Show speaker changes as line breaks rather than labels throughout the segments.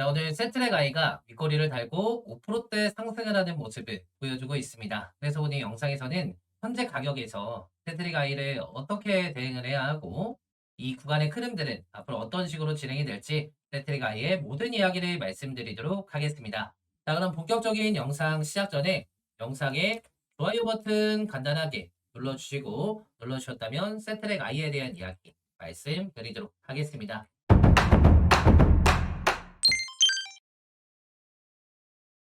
자, 오늘 세트랙 아이가 윗꼬리를 달고 5%대 상승을 하는 모습을 보여주고 있습니다. 그래서 오늘 영상에서는 현재 가격에서 세트랙 아이를 어떻게 대응을 해야 하고 이 구간의 흐름들은 앞으로 어떤 식으로 진행이 될지 세트랙 아이의 모든 이야기를 말씀드리도록 하겠습니다. 자, 그럼 본격적인 영상 시작 전에 영상에 좋아요 버튼 간단하게 눌러주시고 눌러주셨다면 세트랙 아이에 대한 이야기 말씀드리도록 하겠습니다.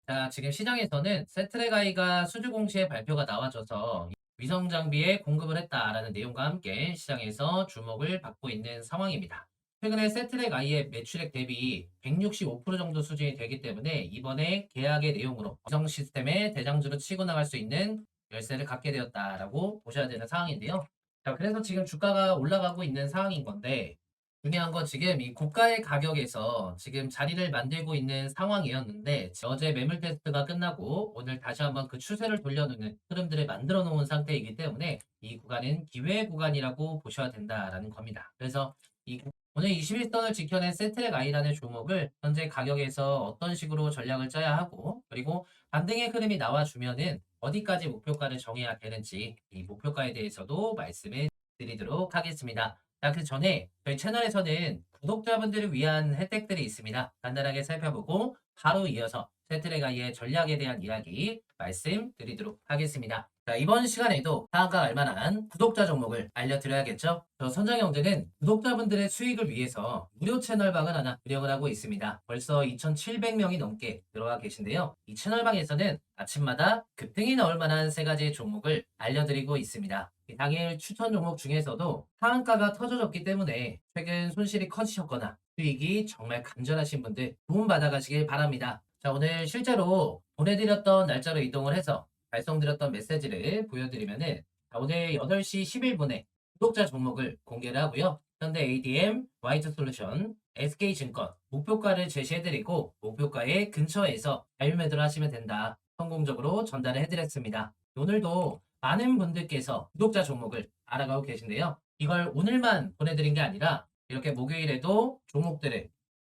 자, 지금 시장에서는 세트랙 아이가 수주 공시에 발표가 나와줘서 위성 장비에 공급을 했다라는 내용과 함께 시장에서 주목을 받고 있는 상황입니다. 최근에 세트랙 아이의 매출액 대비 165% 정도 수준이 되기 때문에 이번에 계약의 내용으로 위성 시스템의 대장주로 치고 나갈 수 있는 열쇠를 갖게 되었다라고 보셔야 되는 상황인데요. 자, 그래서 지금 주가가 올라가고 있는 상황인 건데 중요한 건 지금 이 고가의 가격에서 지금 자리를 만들고 있는 상황이었는데 어제 매물 테스트가 끝나고 오늘 다시 한번 그 추세를 돌려놓는 흐름들을 만들어 놓은 상태이기 때문에 이 구간은 기회 구간이라고 보셔야 된다라는 겁니다. 그래서 이 구- 오늘 21선을 지켜낸 세트랙 아이라는 종목을 현재 가격에서 어떤 식으로 전략을 짜야 하고 그리고 반등의 흐름이 나와주면은 어디까지 목표가를 정해야 되는지 이 목표가에 대해서도 말씀을 드리도록 하겠습니다. 자, 그 전에 저희 채널에서는 구독자분들을 위한 혜택들이 있습니다. 간단하게 살펴보고 바로 이어서 세트랙 아이의 전략에 대한 이야기 말씀드리도록 하겠습니다. 자, 이번 시간에도 상한가 알만한 구독자 종목을 알려드려야겠죠? 저 선장 형제는 구독자분들의 수익을 위해서 무료 채널방을 하나 운영을 하고 있습니다. 벌써 2,700명이 넘게 들어와 계신데요. 이 채널방에서는 아침마다 급등이 나올 만한 세 가지 종목을 알려드리고 있습니다. 이 당일 추천 종목 중에서도 상한가가 터져졌기 때문에 최근 손실이 커지셨거나 수익이 정말 간절하신 분들 도움 받아가시길 바랍니다. 자, 오늘 실제로 보내드렸던 날짜로 이동을 해서 발송드렸던 메시지를 보여드리면은 자, 오늘 8시 11분에 구독자 종목을 공개를 하고요. 현대 ADM, 화이트 솔루션, SK증권 목표가를 제시해드리고 목표가의 근처에서 자율매도를 하시면 된다. 성공적으로 전달을 해드렸습니다. 오늘도 많은 분들께서 구독자 종목을 알아가고 계신데요. 이걸 오늘만 보내드린 게 아니라 이렇게 목요일에도 종목들을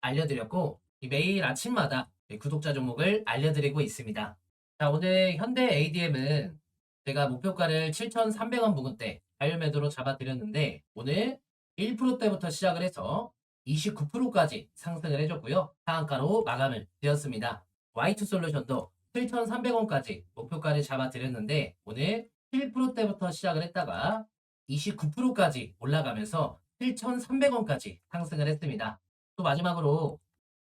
알려드렸고 이 매일 아침마다 이 구독자 종목을 알려드리고 있습니다. 자, 오늘 현대 ADM은 제가 목표가를 7,300원 부근대 자율 매도로 잡아드렸는데 오늘 1%대부터 시작을 해서 29%까지 상승을 해줬고요. 상한가로 마감을 되었습니다. 화이트 솔루션도 7,300원까지 목표가를 잡아드렸는데 오늘 7%대부터 시작을 했다가 29%까지 올라가면서 7,300원까지 상승을 했습니다. 또 마지막으로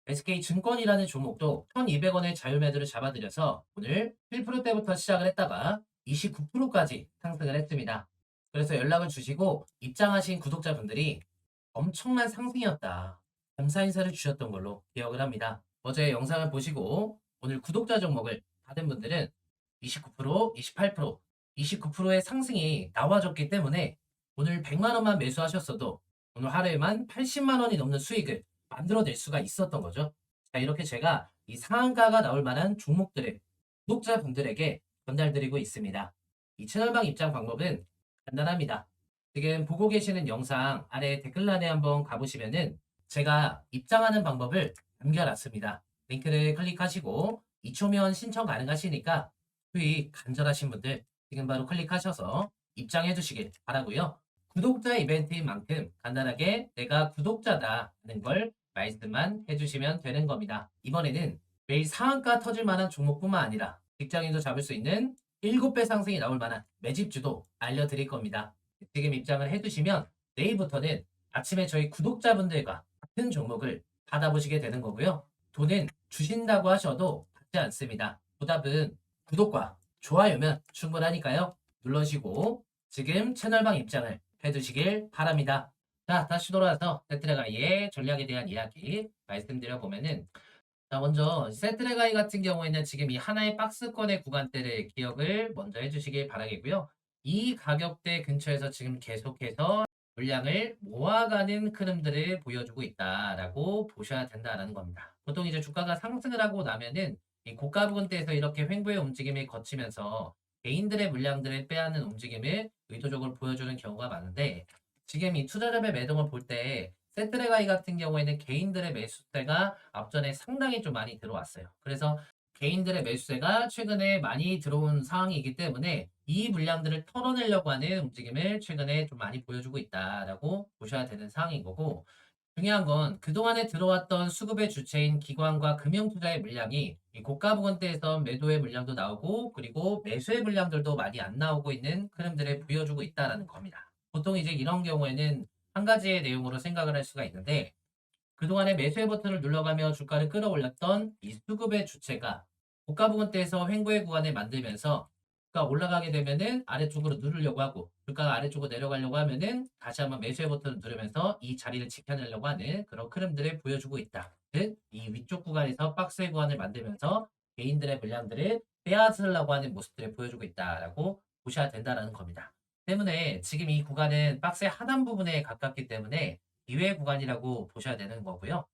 SK증권이라는 종목도 1,200원의 자유매도를 잡아드려서 오늘 7%대부터 시작을 했다가 29%까지 상승을 했습니다. 그래서 연락을 주시고 입장하신 구독자분들이 엄청난 상승이었다. 감사 인사를 주셨던 걸로 기억을 합니다. 어제 영상을 보시고 오늘 구독자 종목을 받은 분들은 29%, 28%, 29%의 상승이 나와줬기 때문에 오늘 100만 원만 매수하셨어도 오늘 하루에만 80만 원이 넘는 수익을 만들어낼 수가 있었던 거죠. 자, 이렇게 제가 이 상한가가 나올 만한 종목들을 구독자분들에게 전달드리고 있습니다. 이 채널방 입장 방법은 간단합니다. 지금 보고 계시는 영상 아래 댓글란에 한번 가보시면은 제가 입장하는 방법을 남겨놨습니다. 링크를 클릭하시고 2초면 신청 가능하시니까 수익 간절하신 분들 지금 바로 클릭하셔서 입장해 주시길 바라고요. 구독자 이벤트인 만큼 간단하게 내가 구독자다는 걸 말씀만 해주시면 되는 겁니다. 이번에는 매일 상한가 터질 만한 종목뿐만 아니라 직장인도 잡을 수 있는 7배 상승이 나올 만한 매집주도 알려드릴 겁니다. 지금 입장을 해두시면 내일부터는 아침에 저희 구독자분들과 같은 종목을 받아보시게 되는 거고요. 돈은 주신다고 하셔도 받지 않습니다. 보답은 구독과 좋아요면 충분하니까요. 눌러주시고 지금 채널방 입장을 해두시길 바랍니다. 자, 다시 돌아와서 세트레가이의 전략에 대한 이야기 말씀드려 보면은 자, 먼저 세트레가이 같은 경우에는 지금 이 하나의 박스권의 구간대를 기억을 먼저 해주시길 바라겠고요. 이 가격대 근처에서 지금 계속해서 물량을 모아가는 흐름들을 보여주고 있다라고 보셔야 된다라는 겁니다. 보통 이제 주가가 상승을 하고 나면은 이 고가 부근대에서 이렇게 횡보의 움직임을 거치면서 개인들의 물량들을 빼앗는 움직임을 의도적으로 보여주는 경우가 많은데 지금 이 투자자의 매동을 볼 때 세트레가이 같은 경우에는 개인들의 매수세가 앞전에 상당히 좀 많이 들어왔어요. 그래서 개인들의 매수세가 최근에 많이 들어온 상황이기 때문에 이 물량들을 털어내려고 하는 움직임을 최근에 좀 많이 보여주고 있다라고 보셔야 되는 상황인 거고 중요한 건 그동안에 들어왔던 수급의 주체인 기관과 금융투자의 물량이 이 고가 부근대에서 매도의 물량도 나오고 그리고 매수의 물량들도 많이 안 나오고 있는 흐름들을 보여주고 있다라는 겁니다. 보통 이제 이런 경우에는 한 가지의 내용으로 생각을 할 수가 있는데 그동안에 매수의 버튼을 눌러가며 주가를 끌어올렸던 이 수급의 주체가 고가 부근대에서 횡보의 구간을 만들면서 주가가 올라가게 되면은 아래쪽으로 누르려고 하고 주가가 아래쪽으로 내려가려고 하면은 다시 한번 매수의 버튼을 누르면서 이 자리를 지켜내려고 하는 그런 흐름들을 보여주고 있다. 즉, 이 위쪽 구간에서 박스의 구간을 만들면서 개인들의 물량들을 빼앗으려고 하는 모습들을 보여주고 있다라고 보셔야 된다라는 겁니다. 때문에 지금 이 구간은 박스의 하단 부분에 가깝기 때문에 기회 구간이라고 보셔야 되는 거고요.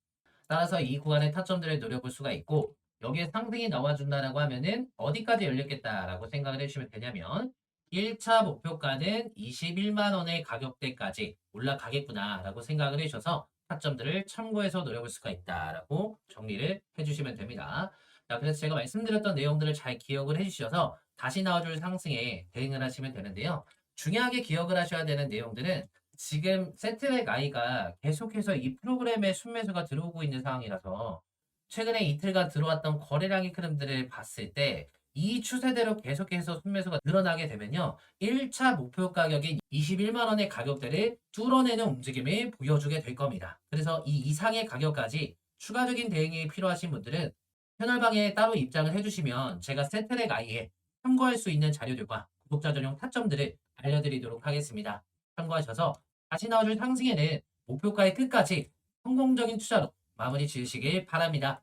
따라서 이 구간의 타점들을 노려볼 수가 있고 여기에 상승이 나와준다라고 하면은 어디까지 열렸겠다라고 생각을 해주시면 되냐면 1차 목표가는 21만 원의 가격대까지 올라가겠구나라고 생각을 해주셔서 타점들을 참고해서 노려볼 수가 있다라고 정리를 해주시면 됩니다. 자, 그래서 제가 말씀드렸던 내용들을 잘 기억을 해주셔서 다시 나와줄 상승에 대응을 하시면 되는데요. 중요하게 기억을 하셔야 되는 내용들은 지금 세트랙 아이가 계속해서 이 프로그램에 순매수가 들어오고 있는 상황이라서 최근에 이틀간 들어왔던 거래량의 흐름들을 봤을 때 이 추세대로 계속해서 순매수가 늘어나게 되면요. 1차 목표 가격인 21만 원의 가격대를 뚫어내는 움직임을 보여주게 될 겁니다. 그래서 이 이상의 가격까지 추가적인 대응이 필요하신 분들은 채널방에 따로 입장을 해주시면 제가 세트랙 아이에 참고할 수 있는 자료들과 구 독자 전용 타점들을 알려드리도록 하겠습니다. 참고하셔서 다시 나와줄 상승에는 목표가의 끝까지 성공적인 투자로 마무리 지으시길 바랍니다.